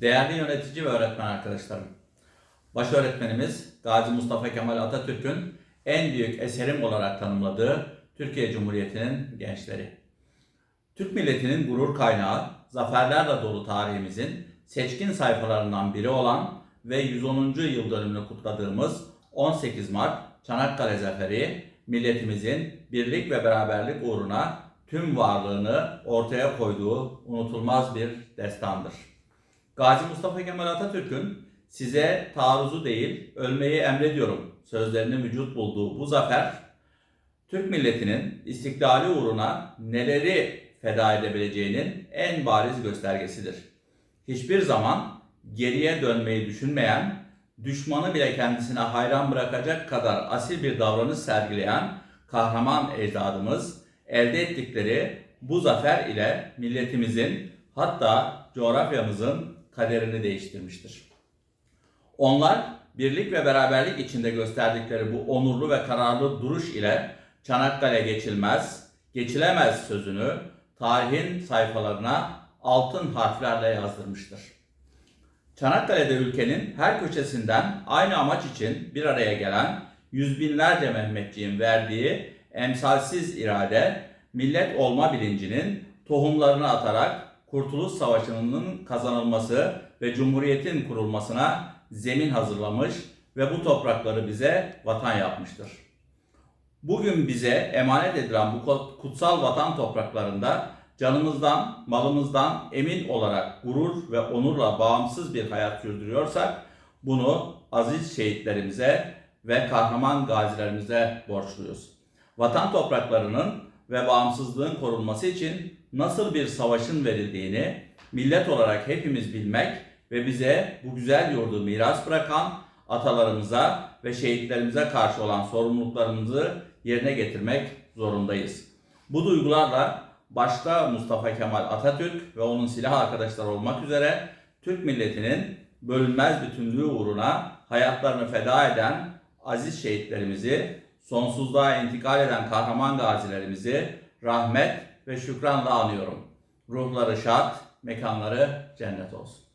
Değerli yönetici ve öğretmen arkadaşlarım. Baş öğretmenimiz Gazi Mustafa Kemal Atatürk'ün en büyük eserim olarak tanımladığı Türkiye Cumhuriyeti'nin gençleri. Türk milletinin gurur kaynağı, zaferlerle dolu tarihimizin seçkin sayfalarından biri olan ve 110. yıl dönümünü kutladığımız 18 Mart Çanakkale Zaferi, milletimizin birlik ve beraberlik uğruna tüm varlığını ortaya koyduğu unutulmaz bir destandır. Gazi Mustafa Kemal Atatürk'ün size taarruzu değil, ölmeyi emrediyorum sözlerinin vücut bulduğu bu zafer, Türk milletinin istiklali uğruna neleri feda edebileceğinin en bariz göstergesidir. Hiçbir zaman geriye dönmeyi düşünmeyen, düşmanı bile kendisine hayran bırakacak kadar asil bir davranış sergileyen kahraman ecdadımız elde ettikleri bu zafer ile milletimizin hatta coğrafyamızın kaderini değiştirmiştir. Onlar birlik ve beraberlik içinde gösterdikleri bu onurlu ve kararlı duruş ile Çanakkale geçilmez, geçilemez sözünü tarihin sayfalarına altın harflerle yazdırmıştır. Çanakkale'de ülkenin her köşesinden aynı amaç için bir araya gelen yüz binlerce Mehmetçiğin verdiği emsalsiz irade, millet olma bilincinin tohumlarını atarak Kurtuluş Savaşı'nın kazanılması ve Cumhuriyet'in kurulmasına zemin hazırlamış ve bu toprakları bize vatan yapmıştır. Bugün bize emanet edilen bu kutsal vatan topraklarında canımızdan, malımızdan emin olarak gurur ve onurla bağımsız bir hayat sürdürüyorsak bunu aziz şehitlerimize ve kahraman gazilerimize borçluyuz. Vatan topraklarının ve bağımsızlığın korunması için nasıl bir savaşın verildiğini millet olarak hepimiz bilmek ve bize bu güzel yurdu miras bırakan atalarımıza ve şehitlerimize karşı olan sorumluluklarımızı yerine getirmek zorundayız. Bu duygularla başta Mustafa Kemal Atatürk ve onun silah arkadaşları olmak üzere Türk milletinin bölünmez bütünlüğü uğruna hayatlarını feda eden aziz şehitlerimizi, sonsuzluğa intikal eden kahraman gazilerimizi rahmet ve şükranla anıyorum. Ruhları şad, mekanları cennet olsun.